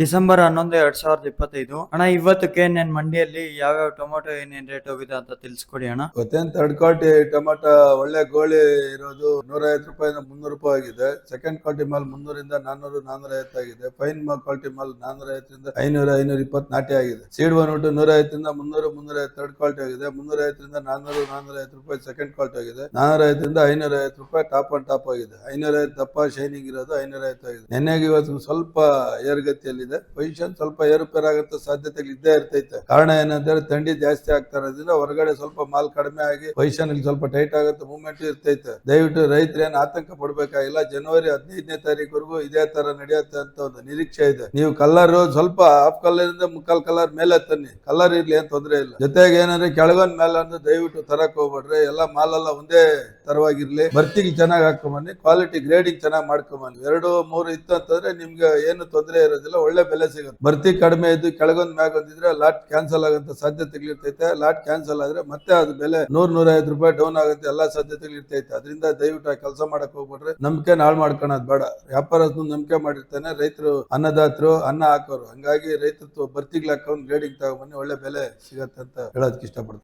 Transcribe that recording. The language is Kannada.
ಡಿಸೆಂಬರ್ ಹನ್ನೊಂದು, ಎರಡ್ ಸಾವಿರದ ಇಪ್ಪತ್ತೈದು. ಅಣ್ಣ, ಇವತ್ತಕ್ಕೆ ನನ್ನ ಮಂಡಿಯಲ್ಲಿ ಯಾವ್ಯಾವ ಟೊಮೊಟೊ ಏನೇನ್ ರೇಟ್ ಹೋಗಿದೆ ಅಂತ ತಿಳಿಸ್ಕೊಡಿ ಅಣ್ಣ. ಗೊತ್ತೇನ್ ಥರ್ಡ್ ಕ್ವಾಲಿಟಿ ಟೊಮೊಟೊ, ಒಳ್ಳೆ ಗೋಳಿ ಇರೋದು ನೂರ ಐವತ್ತು ರೂಪಾಯಿಂದ ಮುನ್ನೂರು ರೂಪಾಯಿ ಆಗಿದೆ. ಸೆಕೆಂಡ್ ಕ್ವಾಲಿಟಿ ಮಾಲ್ ಮುನ್ನೂರಿಂದ ನಾನ್ನೂರು ನಾನ್ನೂರ ಐವತ್ತು ಆಗಿದೆ. ಫೈನ್ ಮಾಲ್ ಕ್ವಾಲಿಟಿ ಮಾಲ್ ನಾನ್ನೂರ ಐವತ್ತರಿಂದ ಐನೂರ ಐನೂರ ಇಪ್ಪತ್ತು ನಾಟಿ ಆಗಿದೆ. ಸೀಡ್ ಬಂದ್ಬಿಟ್ಟು ನೂರ ಐವತ್ತರಿಂದ ಮುನ್ನೂರು ಮುನ್ನೂರ ಐವತ್ತು ಥರ್ಡ್ ಕ್ವಾಲಿಟಿ ಆಗಿದೆ. ಮುನ್ನೂರ ಐವತ್ತರಿಂದ ನಾನ್ನೂರು ನಾನ್ನೂರ ಐವತ್ತು ರೂಪಾಯಿ ಸೆಕೆಂಡ್ ಕ್ವಾಲಿಟಿ ಆಗಿದೆ. ನಾನ್ನೂರ ಐವತ್ತರಿಂದ ಐನೂರ ಐವತ್ತು ರೂಪಾಯಿ ಟಾಪ್ ಅಂಡ್ ಟಾಪ್ ಆಗಿದೆ. ಐನೂರ ಐವತ್ತು ದಪ್ಪ ಶೈನಿಂಗ್ ಇರೋದು ಐನೂರ ಐವತ್ತು ಆಗಿದೆ. ನೆನ್ನೆಗೆ ಇವತ್ತು ಸ್ವಲ್ಪ ಏರುಗತಿಯಲ್ಲಿದೆ ಪೊಸಿಷನ್ ಸ್ವಲ್ಪ ಏರುಪೇರು ಆಗಂತ ಸಾಧ್ಯತೆಗಳು ಇದ್ದೇ ಇರ್ತೈತೆ. ಕಾರಣ ಏನಂದ್ರೆ ಥಂಡಿ ಜಾಸ್ತಿ ಆಗ್ತಾ ಇರೋದ್ರಿಂದ ಹೊರಗಡೆ ಸ್ವಲ್ಪ ಮಾಲ್ ಕಡಿಮೆ ಆಗಿ ಪೊಸಿಷನ್ ಸ್ವಲ್ಪ ಟೈಟ್ ಆಗುತ್ತೆ ಮೂವ್ಮೆಂಟ್ ಇರ್ತೈತೆ. ದಯವಿಟ್ಟು ರೈತರು ಏನು ಆತಂಕ ಪಡ್ಬೇಕಾಗಿಲ್ಲ. ಜನವರಿ ಹದಿನೈದನೇ ತಾರೀಕುವರೆಗೂ ಇದೇ ತರ ನಡೆಯುತ್ತೆ ಅಂತ ಒಂದು ನಿರೀಕ್ಷೆ ಇದೆ. ನೀವು ಕಲರ್ ಸ್ವಲ್ಪ ಹಾಫ್ ಕಲರಿಂದ ಮುಕ್ಕಾಲ್ ಕಲರ್ ಮೇಲೆ ತನ್ನಿ. ಕಲರ್ ಇರ್ಲಿ ಏನ್ ತೊಂದ್ರೆ ಇಲ್ಲ. ಜೊತೆಗೆ ಏನಂದ್ರೆ ಕೆಳಗೊಂದ್ ಮೇಲೆ ಅಂದ್ರೆ ದಯವಿಟ್ಟು ತರಕ್ ಹೋಗ್ಬೇಡ್ರಿ. ಎಲ್ಲ ಮಾಲ್ ಎಲ್ಲ ಒಂದೇ ತರವಾಗಿರ್ಲಿ. ಬರ್ತಿಗೆ ಚೆನ್ನಾಗಿ ಹಾಕೊಂಬನ್ನಿ ಕ್ವಾಲಿಟಿ ಗ್ರೇಡಿಂಗ್ ಚೆನ್ನಾಗಿ ಮಾಡ್ಕೊಂಬನ್ನಿ ಎರಡು, ಮೂರು ಇತ್ತು ಅಂತಂದ್ರೆ ನಿಮ್ಗೆ ಏನು ತೊಂದರೆ ಇರೋದಿಲ್ಲ. ಒಳ್ಳೆ ಬೆಲೆ ಸಿಗುತ್ತೆ. ಬರ್ತಿ ಕಡಿಮೆ ಇದ್ದು ಕೆಳಗೊಂದ್ ಮ್ಯಾಗ ಒಂದಿದ್ರೆ ಲಾಟ್ ಕ್ಯಾನ್ಸಲ್ ಆಗಂತ ಸಾಧ್ಯತೆಗಳಿರ್ತೈತೆ ಲಾಟ್ ಕ್ಯಾನ್ಸಲ್ ಆದ್ರೆ ಮತ್ತೆ ಅದು ಬೆಲೆ ನೂರ್ ನೂರ ಐದು ರೂಪಾಯಿ ಡೌನ್ ಆಗುತ್ತೆ ಎಲ್ಲಾ ಸಾಧ್ಯತೆಗಳು ಇರ್ತೈತೆ. ಅದರಿಂದ ದಯವಿಟ್ಟು ಕೆಲಸ ಮಾಡಕ್ ಹೋಗ್ಬಿಟ್ರೆ ನಂಬಿಕೆ ನಾಳ್ ಮಾಡ್ಕೊಳೋದು ಬೇಡ. ವ್ಯಾಪಾರ ನಂಬಿಕೆ ಮಾಡಿರ್ತಾನೆ, ರೈತರು ಅನ್ನದಾತರು, ಅನ್ನ ಹಾಕೋರು. ಹಂಗಾಗಿ ರೈತರು ಬರ್ತಿಗ್ಲಾಕೊಂಡು ಗ್ರೇಡಿಂಗ್ ತಗೊಂಡ್ಬನ್ನಿ ಒಳ್ಳೆ ಬೆಲೆ ಸಿಗತ್ತೆ ಅಂತ ಹೇಳೋದಕ್ಕೆ ಇಷ್ಟಪಡ್ತೀನಿ.